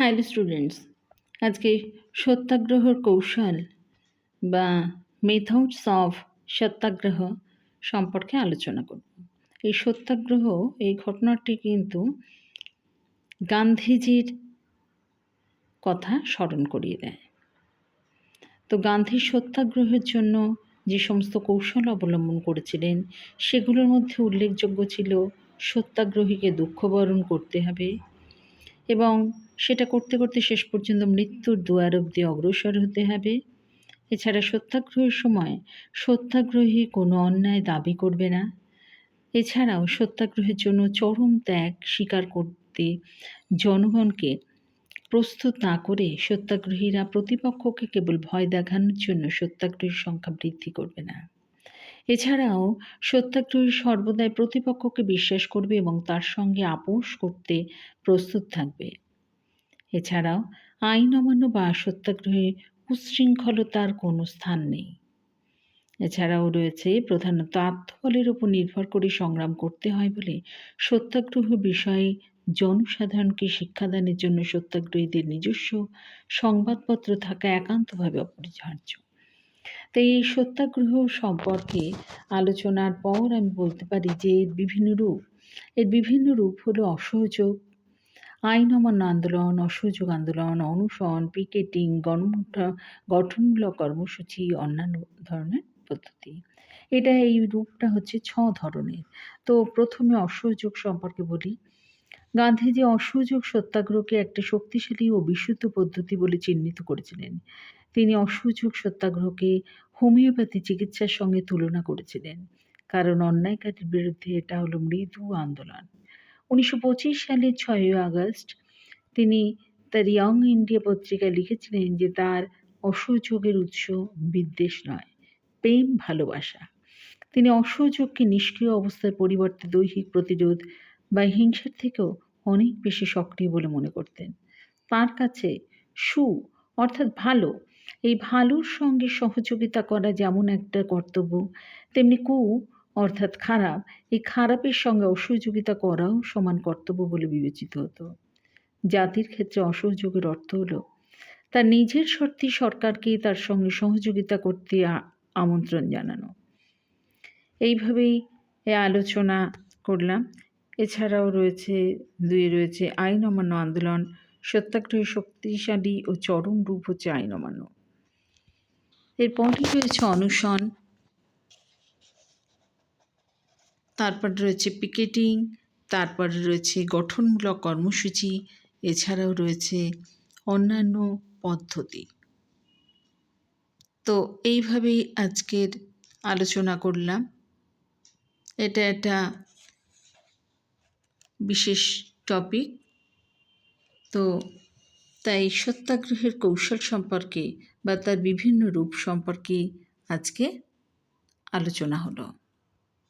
Hello students আজকে সত্যাগ্রহর কৌশল বা মেথডস অফ সত্যাগ্রহ সম্পর্কে আলোচনা করব। এই সত্যাগ্রহ, এই ঘটনাটি কিন্তু গান্ধীজির কথা স্মরণ করিয়ে দেয়। তো গান্ধী সত্যাগ্রহের জন্য যে সমস্ত কৌশল অবলম্বন করেছিলেন, সেগুলোর মধ্যে উল্লেখযোগ্য ছিল সত্যাগ্রহীকে দুঃখবরণ করতে হবে এবং সেটা করতে করতে শেষ পর্যন্ত মৃত্যুর দুয়ার অবধি অগ্রসর হতে হবে। এছাড়া সত্যাগ্রহের সময় সত্যাগ্রহী কোনো অন্যায় দাবি করবে না। এছাড়াও সত্যাগ্রহের জন্য চরম ত্যাগ স্বীকার করতে জনগণকে প্রস্তুত না করে সত্যাগ্রহীরা প্রতিপক্ষকে কেবল ভয় দেখানোর জন্য সত্যাগ্রহীর সংখ্যা বৃদ্ধি করবে না। এছাড়াও সত্যাগ্রহী সর্বদাই প্রতিপক্ষকে বিশ্বাস করবে এবং তার সঙ্গে আপোষ করতে প্রস্তুত থাকবে। এছাড়াও আইন অমান্য বা সত্যাগ্রহে উচ্ছৃঙ্খলতার কোনো স্থান নেই। এছাড়াও রয়েছে প্রধানত আত্মবলের উপর নির্ভর করে সংগ্রাম করতে হয় বলে সত্যাগ্রহ বিষয়ে জনসাধারণকে শিক্ষাদানের জন্য সত্যাগ্রহীদের নিজস্ব সংবাদপত্র থাকা একান্তভাবে অপরিহার্য। তাই এই সত্যাগ্রহ সম্পর্কে আলোচনার পর আমি বলতে পারি যে এর বিভিন্ন রূপ, এর বিভিন্ন রূপ হলো অসহযোগ আইন অমান্য আন্দোলন অসহযোগ আন্দোলন, অনুসরণ, পিকেটিং, গণমুঠা, গঠনমূলক কর্মসূচি, অন্যান্য ধরনের পদ্ধতি। এটা এই রূপটা হচ্ছে ছ ধরনের। তো প্রথমে অসহযোগ সম্পর্কে বলি। গান্ধীজি অসহযোগ সত্যাগ্রহকে একটা শক্তিশালী ও বিশুদ্ধ পদ্ধতি বলে চিহ্নিত করেছিলেন। তিনি অসহযোগ সত্যাগ্রহকে হোমিওপ্যাথি চিকিৎসার সঙ্গে তুলনা করেছিলেন। কারণ অন্যায়কারীর বিরুদ্ধে এটা হলো মৃদু আন্দোলন। উনিশশো পঁচিশ সালের ছয়ই আগস্ট তিনি তার ইয়ং ইন্ডিয়া পত্রিকায় লিখেছিলেন যে তার অসহযোগের উৎস বিদ্বেষ নয়, প্রেম, ভালোবাসা। তিনি অসহযোগকে নিষ্ক্রিয় অবস্থার পরিবর্তে দৈহিক প্রতিরোধ বা হিংসার থেকেও অনেক বেশি সক্রিয় বলে মনে করতেন। তার কাছে সু, অর্থাৎ ভালো, এই ভালোর সঙ্গে সহযোগিতা করা যেমন একটা কর্তব্য, তেমনি কু অর্থাৎ খারাপ, এই খারাপের সঙ্গে অসহযোগিতা করাও সমান কর্তব্য বলে বিবেচিত হতো। জাতির ক্ষেত্রে অসহযোগের অর্থ হলো, তার নিজের শর্তে সরকারকে তার সঙ্গে সহযোগিতা করতে আমন্ত্রণ জানানো। এইভাবেই এ আলোচনা করলাম। এছাড়াও রয়েছে দুই রয়েছে আইন অমান্য আন্দোলন সত্যাগ্রহের শক্তিশালী ও চরম রূপ হচ্ছে আইন অমান্য। এরপরই রয়েছে অনুসরণ তারপর রয়েছে পিকেটিং, তারপর রয়েছে গঠনমূলক কর্মসূচি, এছাড়াও রয়েছে অন্যান্য পদ্ধতি। তো এইভাবেই আজকের আলোচনা করলাম। এটা একটা বিশেষ টপিক তো তাই সত্যাগ্রহের কৌশল সম্পর্কে বা তার বিভিন্ন রূপ সম্পর্কে আজকে আলোচনা হলো।